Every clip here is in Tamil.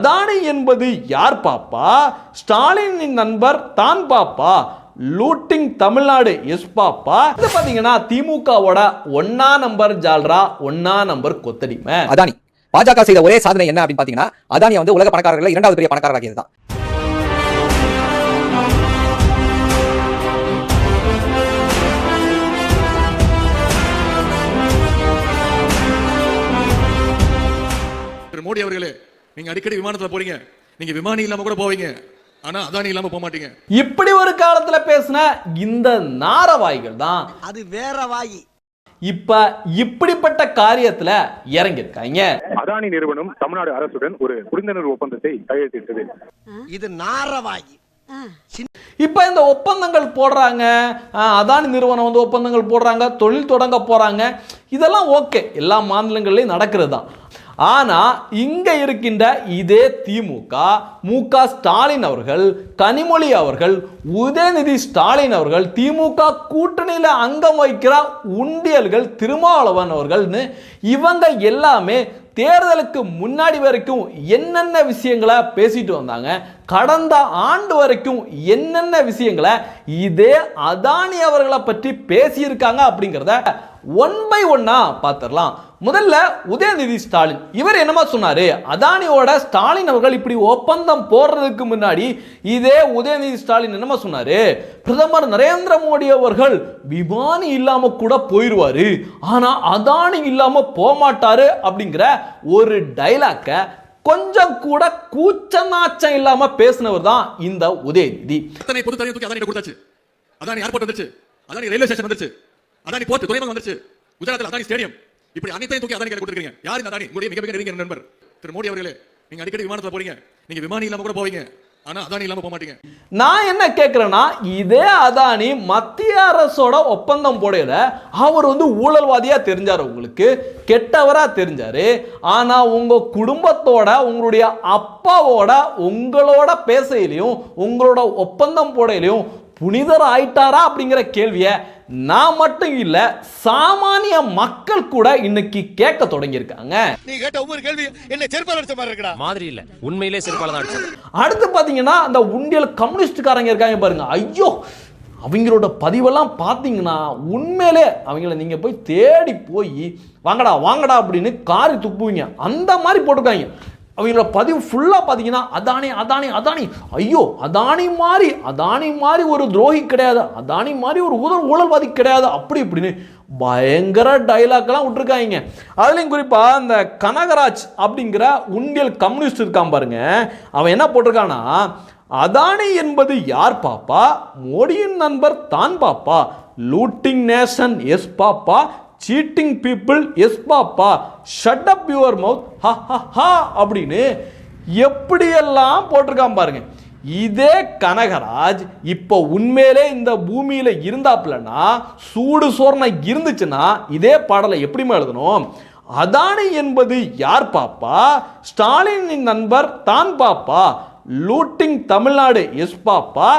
அதானி என்பது யார் பாப்பா? ஸ்டாலினின் நண்பர் தான் பாப்பா. Looting Tamil Nadu yes papa. இது பாத்தீங்கன்னா திமுகவோட ஒன்னா நம்பர் ஜால்ரா ஒன்னா நம்பர் கொத்தடிமை அதானி. பாஜக செய்த ஒரே சாதனை என்ன அப்படின்னு பாத்தீங்கன்னா அதானி வந்து உலக பணக்காரர்கள் இரண்டாவது பெரிய பணக்காரராகியது தான் திரு மோடி அவர்களே நீங்க அடிக்கடி விமானத்துல போறீங்க. நீங்க விமானி இல்லாம கூட போவீங்க. ஆனா அதானி இல்லாம போக மாட்டீங்க. இப்படி ஒரு காலத்துல பேசின இந்த நாரவாய்கள் தான். அது வேற வாயி. இப்ப இப்படிப்பட்ட காரியத்துல இறங்கியிருக்காங்க. அதானி நிறுவனம் தமிழ்நாடு அரசுடன் ஒரு புரிந்துணர்வு ஒப்பந்தத்தை கையெழுத்திட்டது. இது நாரவாயி. இப்ப இந்த ஒப்பந்தங்கள் போடுறாங்க. அஹ், அதானி நிறுவனம் வந்து ஒப்பந்தங்கள் போடுறாங்க. தொழில் தொடங்க போறாங்க. இதெல்லாம் ஓகே. எல்லா மாநிலங்கள்லயும் நடக்கிறது தான் ஆனா இங்க இருக்கின்ற இதே திமுக மு க ஸ்டாலின் அவர்கள் கனிமொழி அவர்கள் உதயநிதி ஸ்டாலின் அவர்கள் திமுக கூட்டணியில அங்கம் வகிக்கிற உண்டியல்கள் திருமாவளவன் அவர்கள்னு இவங்க எல்லாமே தேர்தலுக்கு முன்னாடி வரைக்கும் என்னென்ன விஷயங்களை பேசிட்டு வந்தாங்க கடந்த ஆண்டு வரைக்கும் என்னென்ன விஷயங்களை இதே அதானி அவர்களை பற்றி பேசியிருக்காங்க அப்படிங்கிறத ஒன் பை ஒன்னா பார்த்துடலாம். முதல்ல உதயநிதி ஸ்டாலின். இவர் என்னமா சொன்னார் அதானியோட ஸ்டாலின் அவர்கள் இப்படி ஒப்பந்தம் போடுறதுக்கு முன்னாடி இதே உதயநிதி ஸ்டாலின் என்னமா சொன்னார் பிரதமர் நரேந்திர மோடி அவர்கள் விமானி இல்லாமல் கூட போயிடுவார் ஆனா அதானி இல்லாமல் போகமாட்டாரு அப்படிங்கிற ஒரு டைலாக்கை கொஞ்சம் கூட கூச்ச நாச்சம் இல்லாம பேசினவர் தான் இந்த உதயநிதி. அத்தனை பொது தனியாக அதானி கொடுத்தாச்சு. அதானி ஏர்போர்ட் வந்துருச்சு. அதானி ரயில்வே ஸ்டேஷன் வந்துருச்சு. அதானி போர்ட் துறைமுகம் வந்துருச்சு. குஜராத்தில் அதானி ஸ்டேடியம் இப்படி அனைத்தையும் தூக்கி அதானி கொடுத்துருக்கீங்க. யார் இந்த அதானி? உங்களுடைய மிக மிக நெருங்கிய நண்பர். திரு மோடி அவர்களே நீங்க அடிக்கடி விமானத்துல போறீங்க. நீங்க விமானி இல்லாம கூட போவீங்க. ஆனா அதானி இல்லாம போக மாட்டீங்க. நான் என்ன கேட்குறேன்னா இதே அதானி மத்திய அரசோட ஒப்பந்தம் போடையில அவர் வந்து ஊழல்வாதியா தெரிஞ்சார் உங்களுக்கு கெட்டவரா தெரிஞ்சாரு. ஆனா உங்க குடும்பத்தோட உங்களுடைய அப்பாவோட உங்களோட பேசையிலையும் உங்களோட ஒப்பந்தம் போடையிலையும் புனிதர் ஆயிட்டாரா அப்படிங்கிற கேள்வியை நான் மட்டும் இல்ல சாமானிய மக்கள் கூட இன்னைக்கு கேட்க தொடங்கியிருக்காங்க. நீ கேட்ட ஒவ்வொரு கேள்வி என்ன செருப்பால் அடிச்ச மாதிரி இருக்கடா. மாதிரி இல்ல. உண்மையிலே செருப்பால தான் அடிச்சது. அடுத்து பார்த்தீங்கன்னா அந்த உண்டியல் கம்யூனிஸ்டுக்காரங்க இருக்காங்க பாருங்க. ஐயோ அவங்களோட பதிவெல்லாம் பார்த்தீங்கன்னா உண்மையிலே அவங்கள நீங்கள் போய் தேடி போய் வாங்கடா வாங்கடா அப்படின்னு காரி துப்புவீங்க. அந்த மாதிரி போட்டிருக்காங்க. அவங்களோட பதிவு ஃபுல்லாக பார்த்தீங்கன்னா அதானி அதானி அதானி. ஐயோ அதானி மாதிரி அதானி மாதிரி ஒரு துரோகி கிடையாது. அதானி மாதிரி ஒரு ஊழல் ஊழல்வாதி கிடையாது. அப்படி இப்படின்னு பயங்கர டைலாக்லாம் விட்டுருக்காங்க. அதுலேயும் குறிப்பாக இந்த கனகராஜ் அப்படிங்கிற உண்டியல் கம்யூனிஸ்ட் இருக்கான் பாருங்க. அவன் என்ன போட்டிருக்கான்னா அதானி என்பது யார் பாப்பா? மோடியின் நண்பர் தான் பாப்பா. லூட்டிங் நேஷன் எஸ் பாப்பா. Cheating people yes papa shut up your mouth ha ha ha அப்படின்னு எப்படியெல்லாம் போட்டிருக்கான் பாருங்க. இதே கனகராஜ் இப்போ உண்மையிலே இந்த பூமியில் இருந்தாப்புலன்னா சூடு சோர்ணை இருந்துச்சுன்னா இதே பாடலை எப்படிமா எழுதணும்? அதானி என்பது யார் பாப்பா? ஸ்டாலினின் நண்பர் தான் பாப்பா. லூட்டிங் தமிழ்நாடு எஸ் பாப்பா.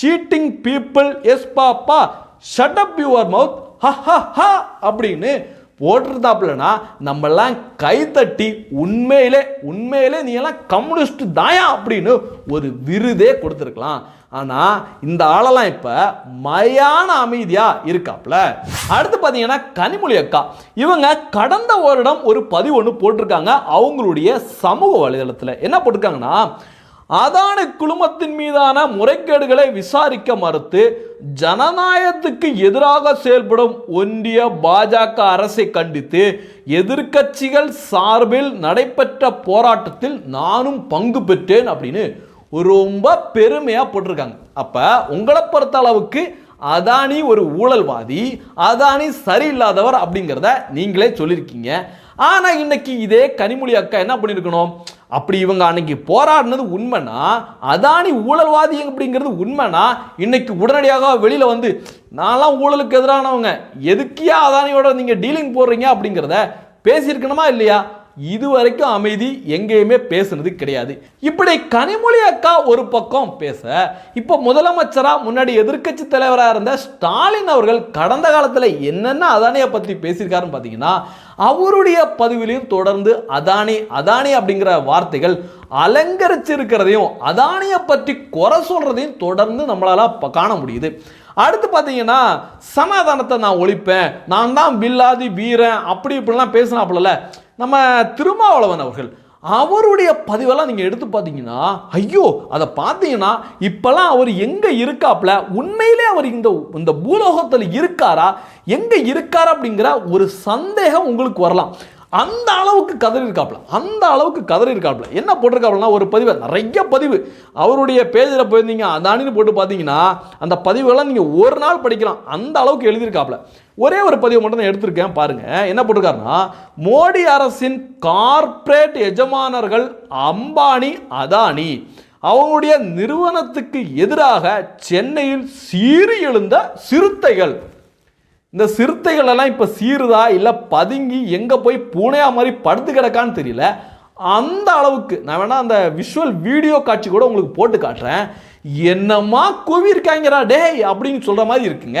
Cheating people yes papa. Shut up your mouth ha அப்படின்னு போட்டிருந்தாப்புலனா நம்மெல்லாம் கைத்தட்டி உண்மையிலே உண்மையிலே நீ எல்லாம் கம்யூனிஸ்ட் தாயா அப்படின்னு ஒரு விருதே கொடுத்துருக்கலாம். ஆனால் இந்த ஆளெல்லாம் இப்போ மயான அமைதியாக இருக்காப்புல. அடுத்து பார்த்தீங்கன்னா கனிமொழி அக்கா. இவங்க கடந்த வருடம் ஒரு பதிவு ஒன்று போட்டிருக்காங்க. அவங்களுடைய சமூக வலைதளத்தில். என்ன போட்டிருக்காங்கன்னா அதானி குழுமத்தின் மீதான முறைகேடுகளை விசாரிக்க மறுத்து ஜனநாயகத்துக்கு எதிராக செயல்படும் ஒன்றிய பாஜக அரசை கண்டித்து எதிர்க்கட்சிகள் சார்பில் நடைபெற்ற போராட்டத்தில் நானும் பங்கு பெற்றேன் அப்படின்னு ரொம்ப பெருமையாக போட்டிருக்காங்க. அப்போ உங்களை பொறுத்த அளவுக்கு அதானி ஒரு ஊழல்வாதி அதானி சரியில்லாதவர் அப்படிங்கிறத நீங்களே சொல்லியிருக்கீங்க. ஆனால் இன்னைக்கு இதே கனிமொழி அக்கா என்ன பண்ணியிருக்கணும்? அப்படி இவங்க அன்னைக்கு போராடினது உண்மைனா அதானி ஊழல்வாதி அப்படிங்கிறது உண்மைனா இன்னைக்கு உடனடியாக வெளியில் வந்து நான்லாம் ஊழலுக்கு எதிரானவங்க. எதுக்கியா அதானியோட நீங்கள் டீலிங் போடுறீங்க? அப்படிங்கிறத பேசியிருக்கணுமா இல்லையா? இதுவரைக்கும் அமைதி எங்கேயுமே பேசுனது கிடையாது. இப்படி கனிமொழி அக்கா ஒரு பக்கம் பேச இப்போ முதலமைச்சரா முன்னாடி எதிர்க்கட்சி தலைவராக இருந்த ஸ்டாலின் அவர்கள் கடந்த காலத்தில் என்னென்ன அதானியை பற்றி பேசியிருக்காருன்னு பார்த்தீங்கன்னா அவருடைய பதிவிலையும் தொடர்ந்து அதானி அதானி அப்படிங்கிற வார்த்தைகள் அலங்கரிச்சிருக்கிறதையும் அதானியை பற்றி குறை சொல்றதையும் தொடர்ந்து நம்மளால காண முடியுது. அடுத்து பார்த்தீங்கன்னா சமாதானத்தை நான் ஒழிப்பேன். நான் தான் பில்லாதி வீரன் அப்படி இப்படிலாம் பேசினாப்புல நம்ம திருமாவளவன் அவர்கள் அவருடைய பதிவெல்லாம் நீங்கள் எடுத்து பார்த்தீங்கன்னா ஐயோ அதை பார்த்தீங்கன்னா இப்போல்லாம் அவர் எங்கே இருக்காப்புல உண்மையிலே அவர் இந்த இந்த பூலோகத்தில் இருக்காரா எங்கே இருக்காரா அப்படிங்கிற ஒரு சந்தேகம் உங்களுக்கு வரலாம். அந்த அளவுக்கு கதறி இருக்காப்புல அந்த அளவுக்கு கதறி இருக்காப்ல என்ன போட்டிருக்காப்லனா ஒரு பதிவு நிறைய பதிவு. அவருடைய பேஜில் போயிருந்தீங்க அதானின்னு போட்டு பார்த்தீங்கன்னா அந்த பதிவுகள்லாம் நீங்கள் ஒரு நாள் படிக்கலாம். அந்த அளவுக்கு எழுதியிருக்காப்புல. ஒரே ஒரு பதிவு மட்டும் நான் எடுத்திருக்கேன் பாருங்க. என்ன போட்டிருக்காருன்னா மோடி அரசின் கார்ப்பரேட் எஜமானர்கள் அம்பானி அதானி அவங்களுடைய நிறுவனத்துக்கு எதிராக சென்னையில் சீறி எழுந்த சிறுத்தைகள். இந்த சிறுத்தைகள் எல்லாம் இப்போ சீருதா இல்லை பதுங்கி எங்கே போய் பூனையா மாதிரி படுத்து கிடக்கான்னு தெரியல. அந்த அளவுக்கு நான் வேணால் அந்த விஷுவல் வீடியோ காட்சி கூட உங்களுக்கு போட்டு காட்டுறேன். என்னம்மா கூவியிருக்காங்கடா டேய் அப்படின்னு சொல்கிற மாதிரி இருக்குங்க.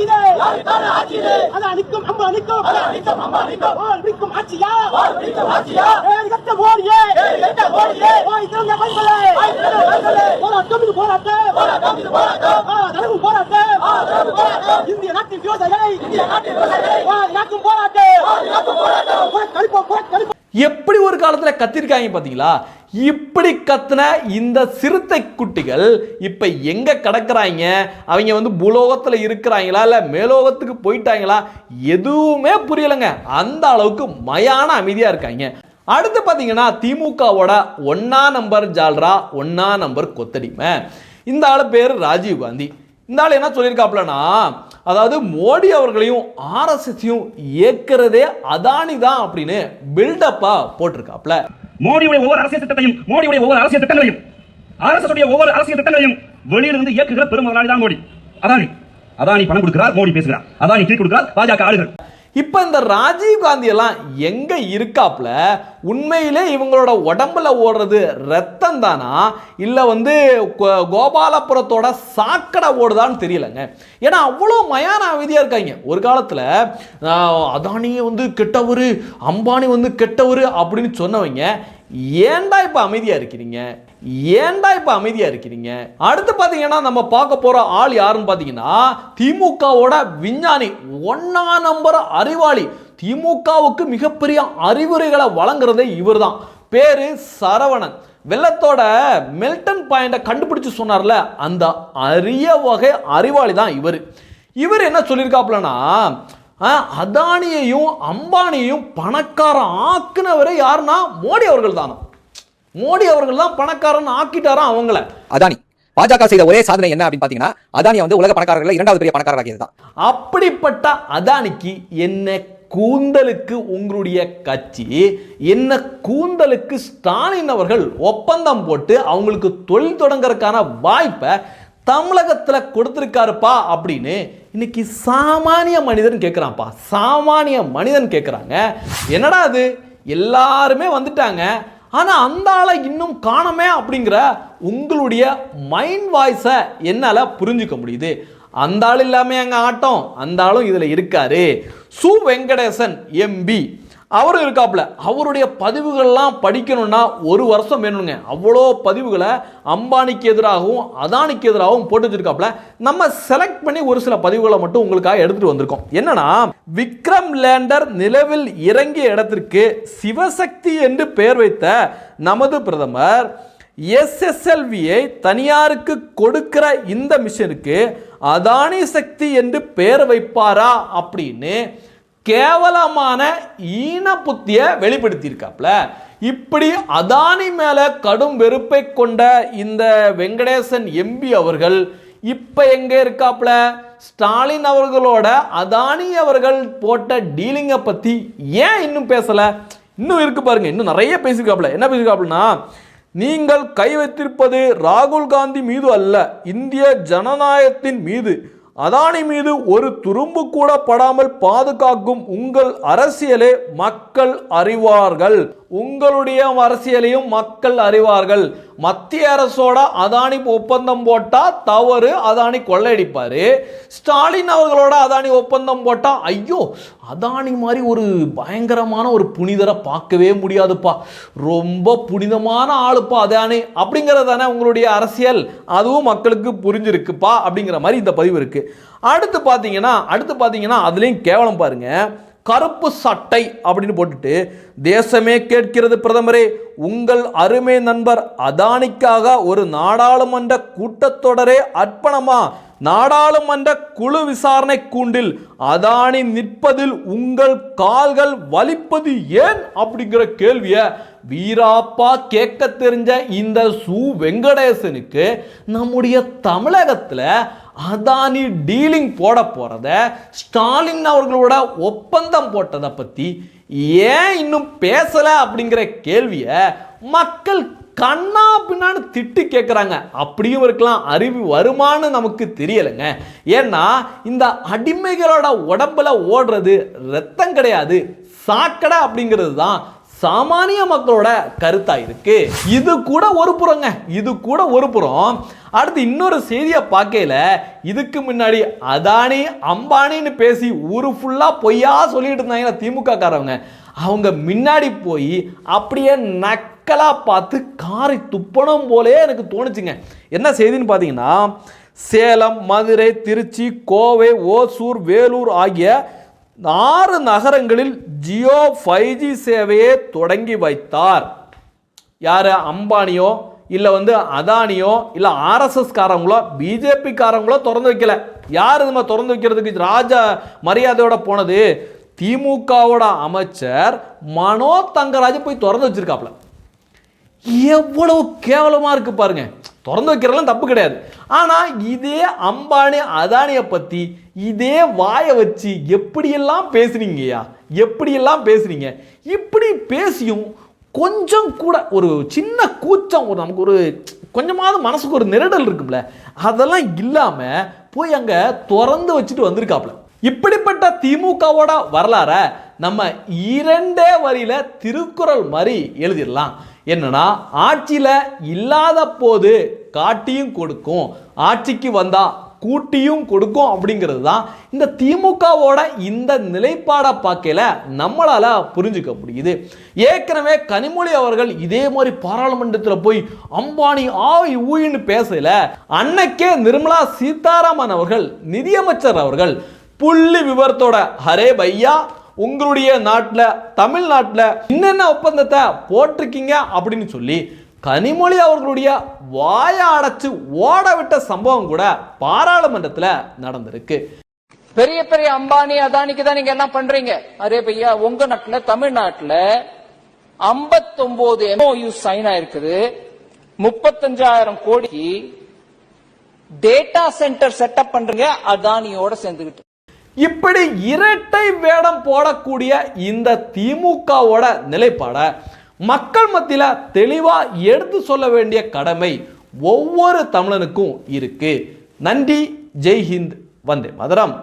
ஆட்சிங்க யாருக்கான ஆட்சி இது அதான் நிற்கும் அம்பா நிற்கும் ஓர் நிற்கும் ஆட்சியா? ஏழு கட்ட மோடியே வாய் திறந்த பைபலே போராட்டம் இது போராட்டம். ஆ, தடுப்பு போராட்டம். இந்திய நாட்டின் விவசாயிகளை. பாதுகாக்கும் போராட்டம். புறக்கணிப்போம் புறக்கணிப்போம் எப்படி ஒரு காலத்தில் கத்திருக்காங்க பார்த்தீங்களா இப்படி கத்துன இந்த சிறுத்தை குட்டிகள் இப்போ எங்கே கிடக்குறாங்க? அவங்க வந்து புலோகத்தில் இருக்கிறாங்களா? இல்லை மேலோகத்துக்கு போயிட்டாங்களா? எதுவுமே புரியலைங்க. அந்த அளவுக்கு மயான அமைதியாக இருக்காங்க. அடுத்து பார்த்தீங்கன்னா திமுகவோட ஒன்னா நம்பர் ஜால்ரா ஒன்னா நம்பர் கொத்தடிமை. இந்த ஆள் பேர் ராஜீவ் காந்தி. இந்த ஆள் என்ன சொல்லியிருக்காப்லனா அதாவது மோடி அவர்களையும் ஆர்எஸ்எஸையும் ஏற்கிறதே அதானி தான் அப்படின்னு பில்டப்பா போட்டிருக்காப்ல மோடியுடைய ஒவ்வொரு அரசியல் திட்டத்தையும் மோடியுடைய ஒவ்வொரு அரசியல் திட்டங்களையும் அரசு ஒவ்வொரு அரசியல் திட்டங்களையும் வெளியிலிருந்து இயக்குகிற பெரும் முதலாளி தான் மோடி. அதானி. அதானி பணம் கொடுக்கிறார் மோடி பேசுகிறார். அதானி டீ கொடுக்கிறார் பாஜக ஆளுகள். இப்போ இந்த ராஜீவ் காந்தியெல்லாம் எல்லாம் எங்க இருக்காப்ல உண்மையிலே இவங்களோட உடம்புல ஓடுறது ரத்தம் தானா? இல்லை வந்து கோ- கோபாலபுரத்தோட சாக்கடை ஓடுதான்னு தெரியலங்க. ஏன்னா அவ்வளோ மயான அமைதியாக இருக்காங்க. ஒரு காலத்தில் அதானி வந்து கெட்டவர் அம்பானி வந்து கெட்டவர் அப்படின்னு சொன்னவங்க ஏன்டா இப்போ அமைதியாக இருக்கிறீங்க? ஏன்டா இப்போ அமைதியாக இருக்கிறீங்க? அடுத்து பார்த்தீங்கன்னா நம்ம பார்க்க போகிற ஆள் யாருன்னு பார்த்தீங்கன்னா திமுகவோட விஞ்ஞானி ஒன்னா நம்பர் அறிவாளி. திமுகவுக்கு மிகப்பெரிய அறிவுரைகளை வழங்குறதே இவர் தான் பேரு சரவணன். வெள்ளத்தோட மெல்டன் பாயிண்டை கண்டுபிடிச்சு சொன்னார்ல அந்த அரிய வகை அறிவாளி தான் இவர். இவர் என்ன சொல்லியிருக்காப்லனா ஆ, அதானியையும் அம்பானியையும் பணக்காரன் ஆக்குனவரை யாருன்னா மோடி அவர்கள் தானே மோடி அவர்கள் தான் பணக்காரன் ஆக்கிட்டாராம் அவங்கள? அதானி. பாஜக செய்த ஒரே சாதனை என்ன அப்படின்னு பாத்தீங்கன்னா அதானி வந்து உலக பணக்காரர்கள் இரண்டாவது பெரிய பணக்காரராகியது தான். அப்படிப்பட்ட அதானிக்கு என்ன கூந்தலுக்கு உங்களுடைய கட்சி என்ன கூந்தலுக்கு ஸ்டாலின் அவர்கள் ஒப்பந்தம் போட்டு அவங்களுக்கு தொழில் தொடங்கறதுக்கான வாய்ப்பை தமிழகத்தில் கொடுத்துருக்காருப்பா அப்படின்னு இன்னைக்கு சாமானிய மனிதன் கேட்குறான்ப்பா சாமானிய மனிதன் கேட்குறாங்க என்னடா அது? எல்லாருமே வந்துட்டாங்க. ஆனால் அந்த ஆளை இன்னும் காணமே அப்படிங்கிற உங்களுடைய மைண்ட் வாய்ஸை என்னால் புரிஞ்சுக்க முடியுது. அந்த ஆள் இல்லாமல் எங்கள் ஆட்டம்? அந்த ஆளும் இதில் இருக்காரு. சு வெங்கடேசன் எம்பி அவரும் இருக்காப்புல. அவருடைய பதிவுகள்லாம் படிக்கணும்னா ஒரு வருஷம் வேணுங்க. அவ்வளோ பதிவுகளை அம்பானிக்கு எதிராகவும் அதானிக்கு எதிராகவும் போட்டு வச்சிருக்காப்புல. நம்ம செலக்ட் பண்ணி ஒரு சில பதிவுகளை மட்டும் உங்களுக்காக எடுத்துட்டு வந்திருக்கோம். என்னன்னா விக்ரம் லேண்டர் நிலவில் இறங்கிய இடத்திற்கு சிவசக்தி என்று பெயர் வைத்த நமது பிரதமர் எஸ்எஸ்எல்வியை தனியாருக்கு கொடுக்கிற இந்த மிஷனுக்கு அதானி சக்தி என்று பெயர் வைப்பாரா அப்படின்னு கேவலமான ஈன புத்தியை வெளிப்படுத்தியிருக்காப்ல இப்படி அதானி மேலே கடும் வெறுப்பை கொண்ட இந்த வெங்கடேசன் எம்பி அவர்கள் இப்போ எங்கே இருக்காப்ல ஸ்டாலின் அவர்களோட அதானி அவர்கள் போட்ட டீலிங்கை பற்றி ஏன் இன்னும் பேசலை? இன்னும் இருக்கு பாருங்க இன்னும் நிறைய பேசியிருக்காப்ல என்ன பேசியிருக்காப்லனா நீங்கள் கை வைத்திருப்பது ராகுல் காந்தி மீது அல்ல இந்திய ஜனநாயகத்தின் மீது. அதானி மீது ஒரு துரும்பு கூட படாமல் பாதுகாக்கும் உங்கள் அரசியலை மக்கள் அறிவார்கள். உங்களுடைய அரசியலையும் மக்கள் அறிவார்கள். மத்திய அரசோட அதானி ஒப்பந்தம் போட்டால் தவறு அதானி கொள்ளையடிப்பார். ஸ்டாலின் அவர்களோட அதானி ஒப்பந்தம் போட்டால் ஐயோ அதானி மாதிரி ஒரு பயங்கரமான ஒரு புனிதரை பார்க்கவே முடியாதுப்பா. ரொம்ப புனிதமான ஆளுப்பா அதானி. அப்படிங்கிறது தானே உங்களுடைய அரசியல். அதுவும் மக்களுக்கு புரிஞ்சிருக்குப்பா அப்படிங்கிற மாதிரி இந்த பதிவு இருக்குது அடுத்து பார்த்தீங்கன்னா அடுத்து பார்த்தீங்கன்னா அதுலேயும் கேவலம் பாருங்கள் கருப்பு சட்டை அப்படின்னு போட்டுட்டு தேசமே கேட்கிறது பிரதமரே உங்கள் அருமை நண்பர் அதானிக்காக ஒரு நாடாளுமன்ற கூட்டத்தொடரே அர்ப்பணமா? நாடாளுமன்ற குழு விசாரணை கூண்டில் அதானி நிற்பதில் உங்கள் கால்கள் வலிப்பது ஏன்? அப்படிங்கிற கேள்வியை வீராப்பா கேட்க தெரிஞ்ச இந்த சு. வெங்கடேசனுக்கு நம்முடைய தமிழகத்தில் அதானி டீலிங் போட போகிறத ஸ்டாலின் அவர்களோட ஒப்பந்தம் போட்டதை பற்றி ஏன் இன்னும் பேசலை அப்படிங்கிற கேள்வியை மக்கள் கண்ணா பின்னான்னு திட்டு கேட்குறாங்க அப்படியும் இருக்கலாம் அறிவு வருமானு நமக்கு தெரியலைங்க. ஏன்னா இந்த அடிமைகளோட உடம்புல ஓடுறது ரத்தம் கிடையாது சாக்கடை அப்படிங்கிறது தான் சாமானிய மக்களோட கருத்தாக இருக்கு. இது கூட ஒரு புறங்க இது கூட ஒரு புறம் அடுத்து இன்னொரு செய்தியை பார்க்கையில இதுக்கு முன்னாடி அதானி அம்பானின்னு பேசி ஊரு ஃபுல்லாக பொய்யா சொல்லிட்டு இருந்தாங்க திமுக காரவங்க. அவங்க முன்னாடி போய் அப்படியே நக்கலாக பார்த்து காரை துப்பணும் போலே எனக்கு தோணுச்சுங்க. என்ன செய்தின்னு பார்த்தீங்கன்னா சேலம் மதுரை திருச்சி கோவை ஓசூர் வேலூர் ஆகிய ஆறு நகரங்களில் ஜியோ ஃபைவ் ஜி சேவையை தொடங்கி வைத்தார். யார்? அம்பானியோ? இல்லை வந்து அதானியோ இல்லை ஆர்எஸ்எஸ்காரங்களோ பிஜேபிக்காரங்களோ திறந்து வைக்கல. யார் இதுமா திறந்து வைக்கிறதுக்கு ராஜா மரியாதையோட போனது? திமுகவோட அமைச்சர் மனோ தங்கராஜ் போய் திறந்து வச்சிருக்காப்ல எவ்வளவு கேவலமாக இருக்கு பாருங்க. திறந்து வைக்கிறதெல்லாம் தப்பு கிடையாது. ஆனால் இதே அம்பானி அதானியை பற்றி இதே வாயை வச்சு எப்படியெல்லாம் பேசுனீங்கய்யா? எப்படியெல்லாம் பேசுனீங்க? இப்படி பேசியும் கொஞ்சம் கூட ஒரு சின்ன கூச்சம் ஒரு நமக்கு ஒரு கொஞ்சமாவது மனசுக்கு ஒரு நெருடல் இருக்கும்ல அதெல்லாம் இல்லாமல் போய் அங்கே திறந்து வச்சுட்டு வந்திருக்காப்ல இப்படிப்பட்ட திமுகவோட வரலாற நம்ம இரண்டே வரியில் திருக்குறள் மாதிரி எழுதிடலாம். என்னன்னா ஆட்சியில் இல்லாத போது காட்டியும் கொடுக்கும் ஆட்சிக்கு வந்தால் கூட்டியும் கொடுக்கும் அப்படிங்கிறது தான் இந்த திமுகவோட இந்த நிலைப்பாடை பார்க்கல நம்மளால் புரிஞ்சுக்க முடியுது. ஏற்கனவே கனிமொழி அவர்கள் இதே மாதிரி பாராளுமன்றத்தில் போய் அம்பானி ஆய் ஊயின்னு பேசல அன்னைக்கே நிர்மலா சீதாராமன் அவர்கள் நிதியமைச்சர் அவர்கள் புள்ளி விவரத்தோட ஹரே பையா உங்களுடைய நாட்டில் தமிழ்நாட்டில் என்னென்ன ஒப்பந்தத்தை போட்டிருக்கீங்க? அப்படின்னு சொல்லி கனிமொழி அவர்களுடைய வாயை அடைச்சு ஓட விட்ட சம்பவம் கூட பாராளுமன்றத்தில் நடந்திருக்கு. பெரிய பெரிய அம்பானி அதானிக்கு தான் நீங்க என்ன பண்றீங்க? அரே பையா உங்க நாட்டுல தமிழ்நாட்டுல 59 எம்ஓயு சைன் ஆயிருக்குது. முப்பத்தஞ்சாயிரம் கோடிக்கு டேட்டா சென்டர் செட்டப் பண்றீங்க அதானியோட சேர்ந்துகிட்டு. இப்படி இரட்டை வேடம் போடக்கூடிய இந்த திமுகவோட நிலைப்பாட மக்கள் மத்தியில் தெளிவாக எடுத்து சொல்ல வேண்டிய கடமை ஒவ்வொரு தமிழனுக்கும் இருக்கு. நன்றி. ஜெய்ஹிந்த். வந்தே மதுரம்.